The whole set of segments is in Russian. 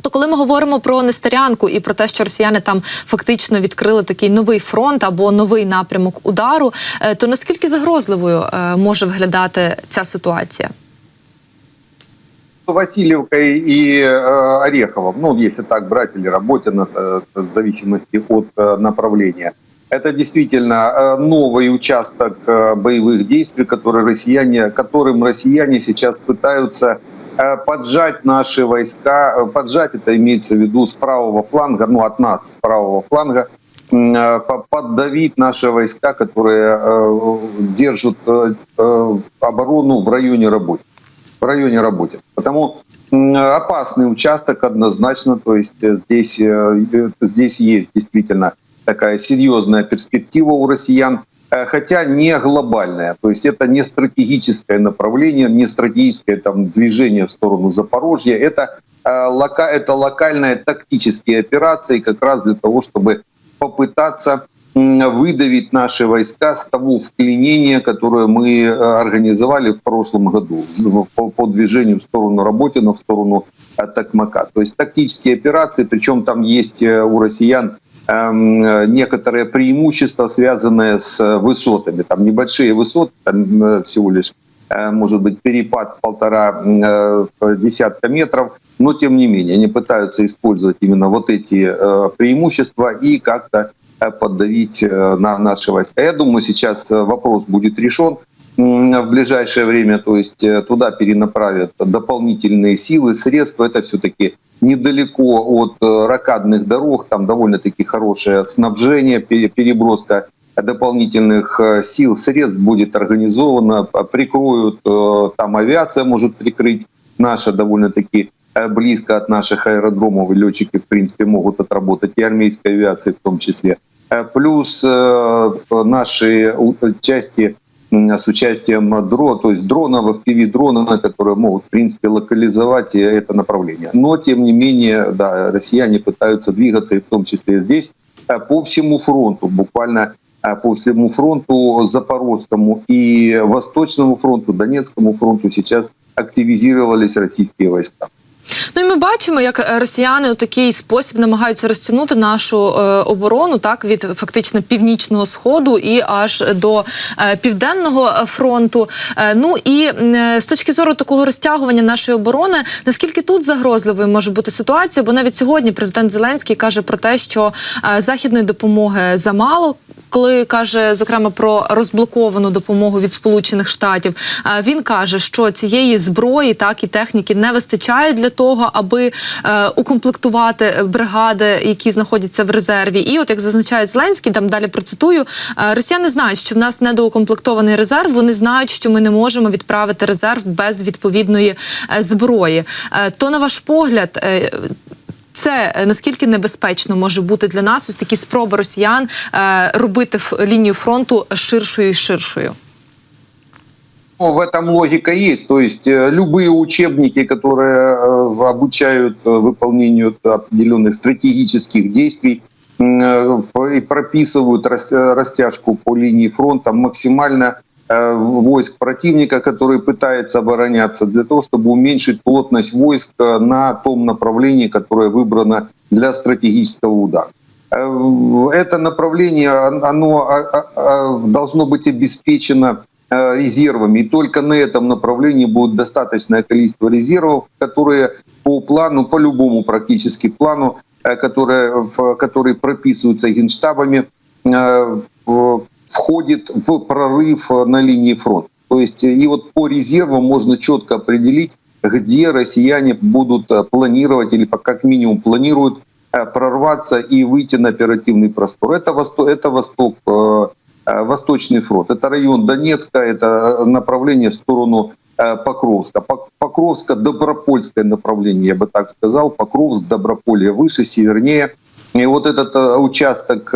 То коли ми говоримо про Нестерянку і про те, що росіяни там фактично відкрили такий новий фронт або новий напрямок удару, е, то наскільки загрозливою е, може виглядати ця ситуація? Васильевкой и э, Ореховым, ну, если так брать, или Работина, э, в зависимости от э, направления. Это действительно э, новый участок э, боевых действий, который россияне, которым россияне сейчас пытаются э, поджать наши войска. Э, Поджать это имеется в виду с правого фланга, ну, от нас, с правого фланга, э, по- поддавить наши войска, которые э, держат э, э, оборону в районе работы в районе работы. Потому опасный участок однозначно, то есть э, здесь, э, э, здесь есть действительно такая серьезная перспектива у россиян, э, хотя не глобальная, то есть это не стратегическое направление, не стратегическое там, движение в сторону Запорожья, это, э, лока, это локальные тактические операции как раз для того, чтобы попытаться выдавить наши войска с того вклинения, которое мы э, организовали в прошлом году по, по движению в сторону Работина, в сторону э, Токмака. То есть тактические операции, причем там есть э, у россиян эм, э, некоторые преимущества, связанные с э, высотами. Там небольшие высоты, там э, всего лишь может быть перепад в полтора десятка метров, но тем не менее они пытаются использовать именно вот эти преимущества и как-то поддавить на наши войска. Я думаю, сейчас вопрос будет решен в ближайшее время, то есть туда перенаправят дополнительные силы, средства. Это все-таки недалеко от э, ракадных дорог, там довольно-таки хорошее снабжение, пере- переброска дополнительных э, сил, средств будет организована, п- прикроют, э, там авиация может прикрыть, наша довольно-таки близко от наших аэродромов, и летчики, в принципе, могут отработать, и армейской авиации в том числе. Плюс наши части с участием дро, то есть дронов, FPV-дрона, которые могут, в принципе, локализовать это направление. Но, тем не менее, да, россияне пытаются двигаться, и в том числе здесь, э, по всему фронту, буквально э, по всему фронту Запорожскому и Восточному фронту, Донецкому фронту сейчас активизировались российские войска. Ну і ми бачимо, як е, росіяни у такий спосіб намагаються розтягнути нашу е, оборону так від фактично північного сходу і аж до е, південного е, фронту. Е, ну і е, з точки зору такого розтягування нашої оборони, наскільки тут загрозливою може бути ситуація? Бо навіть сьогодні президент Зеленський каже про те, що е, західної допомоги замало. Коли каже зокрема про розблоковану допомогу від Сполучених Штатів, він каже, що цієї зброї, так і техніки не вистачає для того, аби е, укомплектувати бригади, які знаходяться в резерві. І от як зазначає Зеленський, там далі процитую, е, росіяни знають, що в нас недоукомплектований резерв. Вони знають, що ми не можемо відправити резерв без відповідної е, зброї. То на ваш погляд е, це е, наскільки небезпечно може бути для нас ось такі спроби росіян е, робити ф- лінію фронту ширшою і ширшою? Ну, в этом логика есть. То есть э, любые учебники, которые э, обучают э, выполнению определенных стратегических действий м, э, в- и прописывают рас- э, растяжку по линии фронта максимально э, войск противника, который пытается обороняться, для того, чтобы уменьшить плотность войск э, на том направлении, которое выбрано для стратегического удара. Э, Это направление, он- оно а, а, а, должно быть обеспечено э, резервами. И только на этом направлении будет достаточное количество резервов, которые по плану, по любому практически плану, э, которые, который прописываются генштабами, э, входит в прорыв э, на линии фронта. То есть э, и вот по резервам можно четко определить, где россияне будут э, планировать или как минимум планируют прорваться и выйти на оперативный простор. Это восток, это восток Восточный фронт. Это район Донецка, это направление в сторону Покровска. Пок- Покровско-Добропольское направление, я бы так сказал. Покровск, Доброполье выше, севернее. И вот этот участок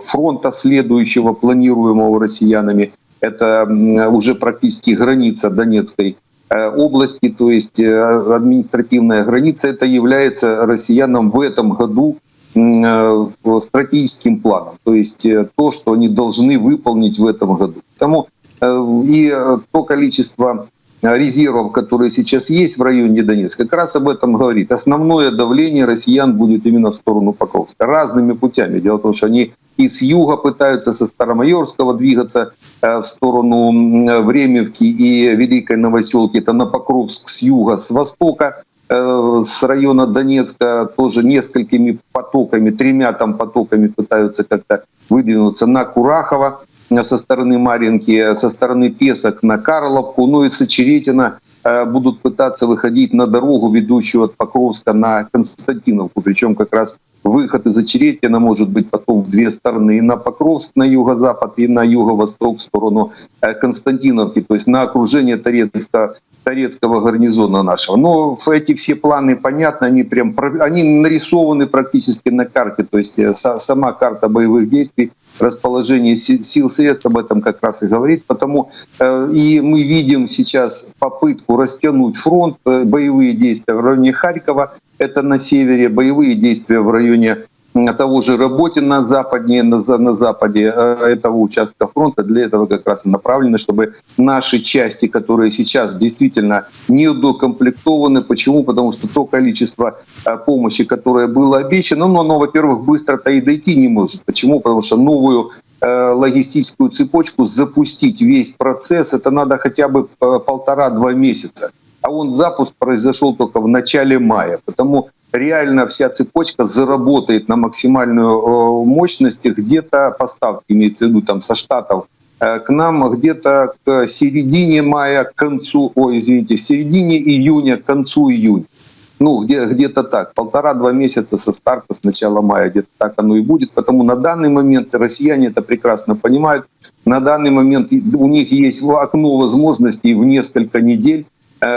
фронта следующего, планируемого россиянами, это уже практически граница Донецкой э, области, то есть э, административная граница, это является россиянам в этом году э, стратегическим планом, то есть то, что они должны выполнить в этом году. Потому и то количество резервов, которые сейчас есть в районе Донецка, как раз об этом говорит. Основное давление россиян будет именно в сторону Покровска. Разными путями. Дело в том, что они и с юга пытаются со Старомайорского двигаться э, в сторону м, Времевки и Великой Новоселки. Это на Покровск с юга, с востока э, с района Донецка тоже несколькими потоками, тремя там потоками пытаются как-то выдвинуться на Курахово э, со стороны Маринки, со стороны Песок на Карловку, ну и с Очеретина э, будут пытаться выходить на дорогу, ведущую от Покровска на Константиновку. Причем как раз выход из Очеретина может быть потом в две стороны, и на Покровск, на юго-запад, и на юго-восток в сторону э, Константиновки, то есть на окружение Торецка, Торецкого гарнизона нашего. Но эти все планы понятны, они прям они нарисованы практически на карте, то есть э, са- сама карта боевых действий, расположение си- сил средств об этом как раз и говорит. Потому э, и мы видим сейчас попытку растянуть фронт, э, боевые действия в районе Харькова, это на севере, боевые действия в районе того же западнее, на, за- на западе э, этого участка фронта. Для этого как раз и направлено, чтобы наши части, которые сейчас действительно недокомплектованы. Почему? Потому что то количество э, помощи, которое было обещано, ну, оно, во-первых, быстро-то и дойти не может. Почему? Потому что новую э, логистическую цепочку запустить весь процесс, это надо хотя бы полтора-два месяца. А он запуск произошел только в начале мая. Потому реально вся цепочка заработает на максимальную э, мощность где-то поставки, имеется в виду там со штатов э, к нам где-то к середине мая, к концу, ой, извините, середине июня, к концу июня. Ну, где, где-то так, полтора-два месяца со старта, с начала мая, где-то так оно и будет. Потому на данный момент россияне это прекрасно понимают. На данный момент у них есть окно возможностей в несколько недель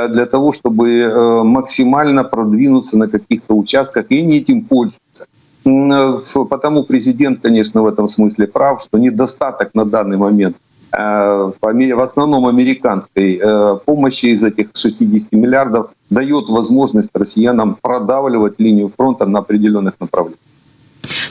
для того, чтобы э, максимально продвинуться на каких-то участках, и они этим пользуются. Э, Потому президент, конечно, в этом смысле прав, что недостаток на данный момент э, в основном американской э, помощи из этих 60 миллиардов дает возможность россиянам продавливать линию фронта на определенных направлениях.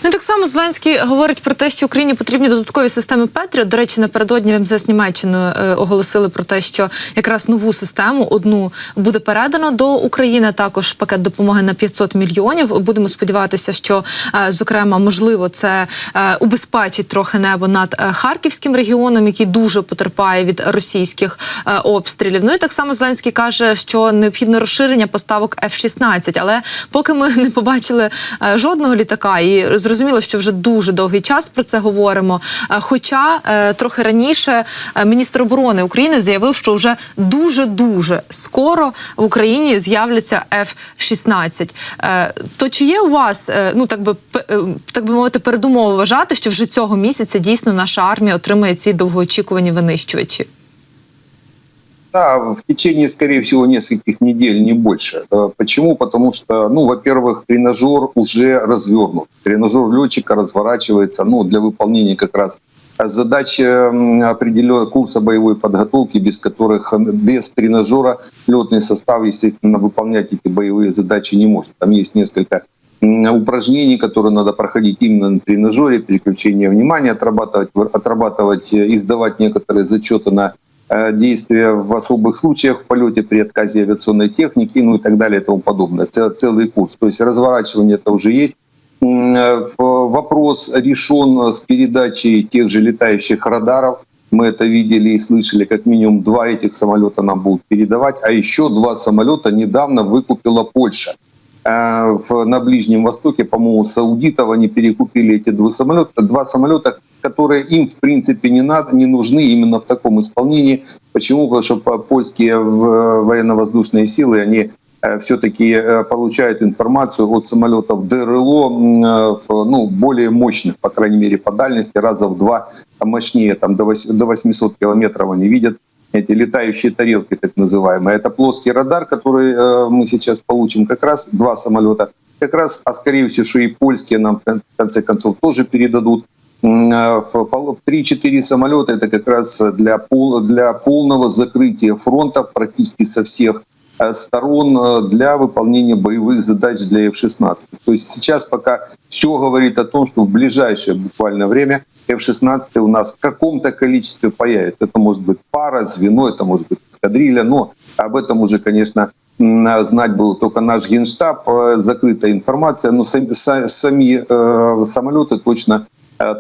Ну так само Зеленський говорить про те, що Україні потрібні додаткові системи Петріот. До речі, напередодні в МЗС Німеччини е, оголосили про те, що якраз нову систему одну буде передано до України. Також пакет допомоги на 500 мільйонів. Будемо сподіватися, що е, зокрема можливо це е, убезпечить трохи небо над харківським регіоном, який дуже потерпає від російських обстрілів. Ну і так само Зеленський каже, що необхідне розширення поставок F-16. Але поки ми не побачили жодного літака, і зрозуміло, що вже дуже довгий час про це говоримо. Е, Хоча е, трохи раніше е, міністр оборони України заявив, що вже дуже дуже скоро в Україні з'являться F-16. Е, То чи є у вас ну так би так би мовити передумови вважати, що вже цього місяця дійсно наша армія отримає ці довгоочікувані винищувачі? Да, в течение, скорее всего, нескольких недель, не больше. Э, Почему? Потому что, ну, во-первых, тренажер уже развернут. Тренажер летчика разворачивается, ну, для выполнения как раз задач определенного курса боевой подготовки, без которых, э, без тренажера летный состав, естественно, выполнять эти боевые задачи не может. Там есть несколько упражнений, которые надо проходить именно на тренажере, переключение внимания, отрабатывать, отрабатывать, э, издавать некоторые зачеты на действия в особых случаях в полете при отказе авиационной техники, ну и так далее и тому подобное. Целый курс. То есть разворачивание это уже есть. Э, Вопрос решен с передачей тех же летающих радаров. Мы это видели и слышали, как минимум два этих самолета нам будут передавать, а еще два самолета недавно выкупила Польша. Э, на Ближнем Востоке, по-моему, саудитов они перекупили эти два самолета, два самолета, которые им в принципе не надо, не нужны именно в таком исполнении. Почему? Потому что по- польские в- военно-воздушные силы, они все-таки получают информацию от самолетов ДРЛО, э, ну, более мощных, по крайней мере, по дальности, раза в два мощнее, там до, вось- до 800 километров они видят эти летающие тарелки, так называемые. Это плоский радар, который э, мы сейчас получим, как раз два самолета, как раз, а скорее всего, что и польские нам в конце концов тоже передадут. М, э, В пол- в 3-4 самолета это как раз для, пол, для полного закрытия фронта практически со всех э, сторон э, для выполнения боевых задач для F-16. То есть сейчас пока все говорит о том, что в ближайшее буквально время F-16 у нас в каком-то количестве появится. Это может быть пара, звено, это может быть эскадрилья, но Об этом уже, конечно, м, знать был только наш генштаб, э, закрытая информация, но сами, са- сами э, самолеты точно,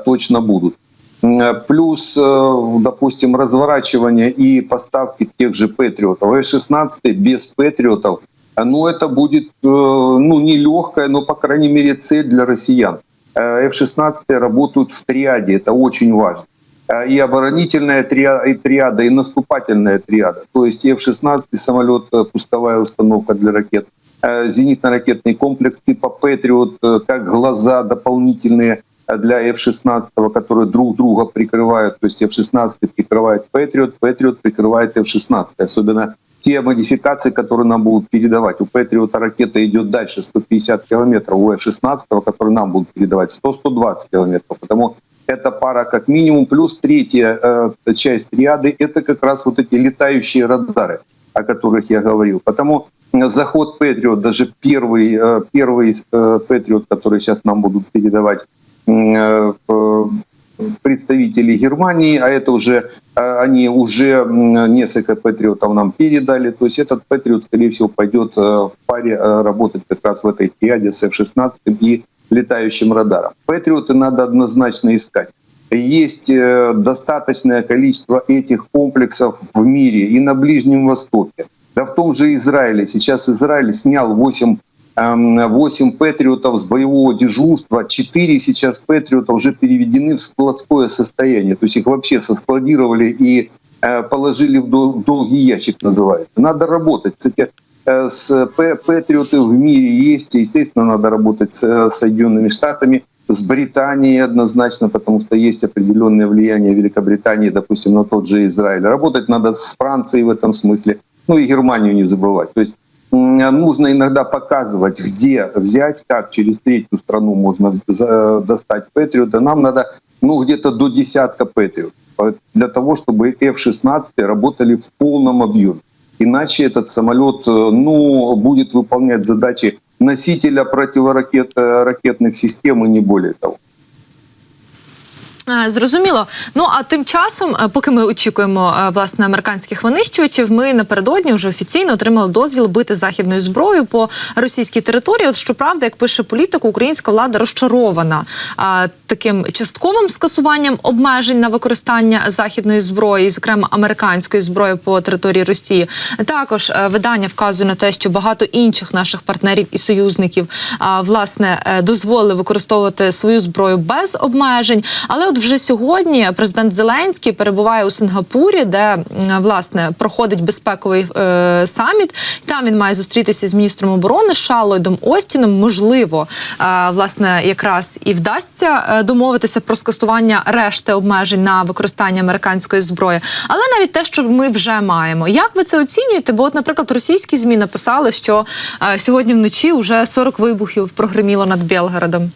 точно будут. Э, Плюс, э, допустим, разворачивание и поставки тех же Патриотов. F-16 без Патриотов, э, ну, это будет, э, ну, нелегкая, но, по крайней мере, цель для россиян. Э, F-16 работают в триаде, это очень важно. Э, И оборонительная триада, и триада, и наступательная триада. То есть F-16 самолет, э, пусковая установка для ракет, э, зенитно-ракетный комплекс типа Патриот, э, как глаза дополнительные э, для F-16, которые друг друга прикрывают. То есть F-16 прикрывает Патриот, Патриот прикрывает F-16. Особенно те модификации, которые нам будут передавать. У Патриота ракета идет дальше 150 километров, у F-16, который нам будут передавать 100-120 километров. Потому эта пара как минимум. Плюс третья э, часть триады – это как раз вот эти летающие радары, о которых я говорил. Потому заход Патриот, даже первый, э, первый э, Патриот, который сейчас нам будут передавать, э, э, представители Германии, а это уже э, они уже несколько патриотов нам передали. То есть этот патриот, скорее всего, пойдет э, в паре работать как раз в этой триаде с F-16 и летающим радаром. Патриоты надо однозначно искать. Есть достаточное количество этих комплексов в мире и на Ближнем Востоке. Да в том же Израиле. Сейчас Израиль снял 8 8 патриотов с боевого дежурства, 4 сейчас патриота уже переведены в складское состояние. То есть их вообще соскладировали и э, положили в дол- долгий ящик, называется. Надо работать. Кстати, э, с патриоты в мире есть, и, естественно, надо работать с э, Соединенными Штатами, с Британией однозначно, потому что есть определенное влияние Великобритании, допустим, на тот же Израиль. Работать надо с Францией в этом смысле, ну и Германию не забывать. То есть нужно иногда показывать, где взять, как через третью страну можно достать Патриота. Нам надо ну, где-то до десятка Патриот для того, чтобы F-16 работали в полном объеме. Иначе этот самолет э, ну, будет выполнять задачи носителя противоракет, э, систем и не более того. Зрозуміло. Ну а тим часом, е, поки ми очікуємо е, власне американських винищувачів, ми напередодні вже офіційно отримали дозвіл бити західною зброєю по російській території. От щоправда, як пише політик, українська влада розчарована е, таким частковим скасуванням обмежень на використання західної зброї, зокрема американської зброї по території Росії. Також видання вказує на те, що багато інших наших партнерів і союзників е, власне дозволили використовувати свою зброю без обмежень. Але от вже сьогодні президент Зеленський перебуває у Сингапурі, де власне проходить безпековий е, саміт. Там він має зустрітися з міністром оборони США Ллойдом Остіном. Можливо, е, власне, якраз і вдасться е, домовитися про скасування решти обмежень на використання американської зброї. Але навіть те, що ми вже маємо, як ви це оцінюєте? Бо, от, наприклад, російські змі написали, що е, сьогодні вночі вже 40 вибухів прогреміло над Білгородом.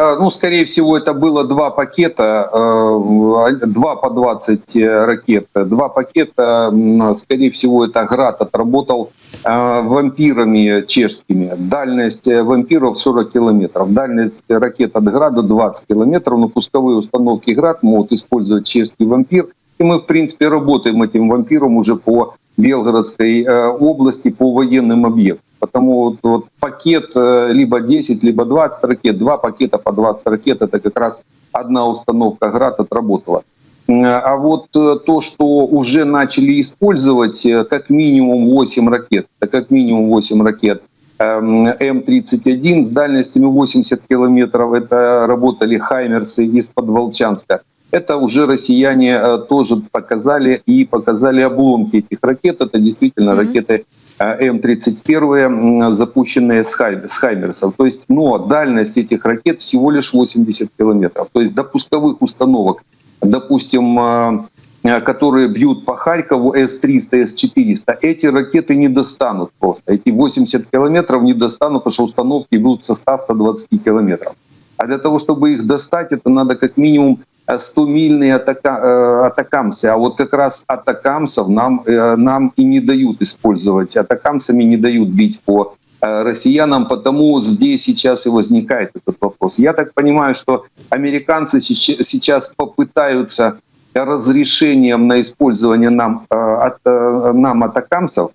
Э, Ну, скорее всего, это было два пакета, э, два по 20 ракет. Два пакета, скорее всего, это «Град» отработал э, вампирами чешскими. Дальность э, вампиров 40 километров. Дальность ракет от «Града» 20 километров. Но пусковые установки «Град» могут использовать чешский вампир. И мы, в принципе, работаем этим вампиром уже по Белгородской э, области, по военным объектам. Потому вот, вот пакет э, либо 10, либо 20 ракет, два пакета по 20 ракет, это как раз одна установка «Град» отработала. А вот э, то, что уже начали использовать э, как минимум 8 ракет, как минимум 8 ракет эм, М-31 с дальностями 80 километров, это работали «Хаймерсы» из-под Волчанска. Это уже россияне тоже показали и показали обломки этих ракет. Это действительно Мгм. ракеты М-31, м, запущенные с, с Хаймерсов. То есть, но дальность этих ракет всего лишь 80 километров. То есть до пусковых установок, допустим, э, э, которые бьют по Харькову С-300, С-400, эти ракеты не достанут просто. Эти 80 километров не достанут, потому что установки будут со 100-120 километров. А для того, чтобы их достать, это надо как минимум 100-мильные атака, э, атакамсы. А вот как раз атакамсов нам, э, нам и не дают использовать. Атакамсами не дают бить по э, россиянам, потому здесь сейчас и возникает этот вопрос. Я так понимаю, что американцы сейчас попытаются разрешением на использование нам, э, э, нам атакамцев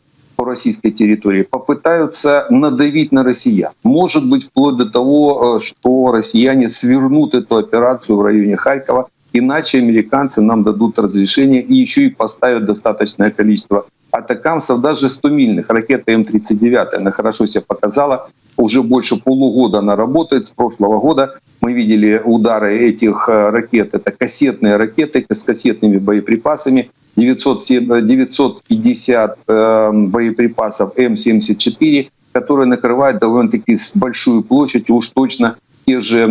российской территории попытаются надавить на россиян. Может быть, вплоть до того, э, что россияне свернут эту операцию в районе Харькова, иначе американцы нам дадут разрешение и еще и поставят достаточное количество атакамцев, даже 100-мильных. Ракета М-39, она хорошо себя показала, уже больше полугода она работает, с прошлого года мы видели удары этих э, ракет. Это кассетные ракеты с кассетными боеприпасами. 907 950 э, боеприпасов М-74, которые накрывают довольно-таки большую площадь, уж точно те же,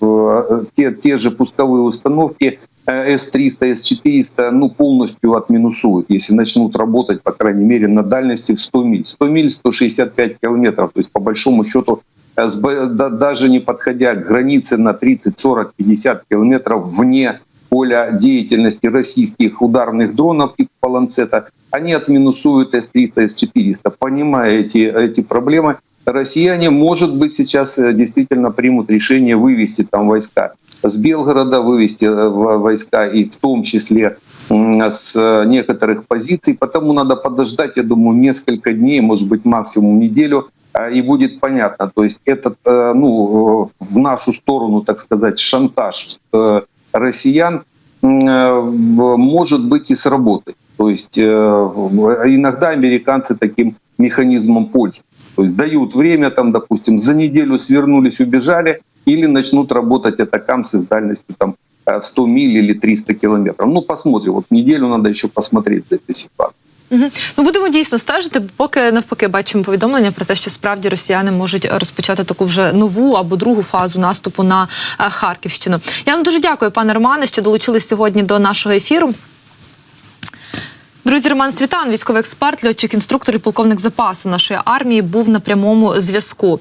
э, те, те же пусковые установки э, С-300, С-400 ну, полностью отминусуют, если начнут работать, по крайней мере, на дальности в 100 миль. 100 миль, 165 километров, то есть по большому счету э, даже не подходя к границе на 30, 40, 50 километров вне поля деятельности российских ударных дронов типа Паланцета, они отминусуют С-300, С-400. Понимая эти, эти проблемы, россияне, может быть, сейчас э, действительно примут решение вывести там войска с Белгорода, вывести э, войска и в том числе с э, некоторых позиций. Потому надо подождать, я думаю, несколько дней, может быть, максимум неделю, и будет понятно. То есть этот, ну, в нашу сторону, так сказать, шантаж россиян э, может быть и сработать. То есть э, иногда американцы таким механизмом пользуются. То есть дают время, там, допустим, за неделю свернулись, убежали, или начнут работать атакамсы с дальностью там, э, в 100 миль или 300 километров. Ну, посмотрим. Вот неделю надо еще посмотреть за этой ситуацией. Мгм. Ну будемо дійсно стежити, поки навпаки бачимо повідомлення про те, що справді росіяни можуть розпочати таку вже нову або другу фазу наступу на е, Харківщину. Я вам дуже дякую, пане Романе, що долучились сьогодні до нашого ефіру. Друзі, Роман Світан, військовий експерт, льотчик, інструктор і полковник запасу нашої армії, був на прямому зв'язку.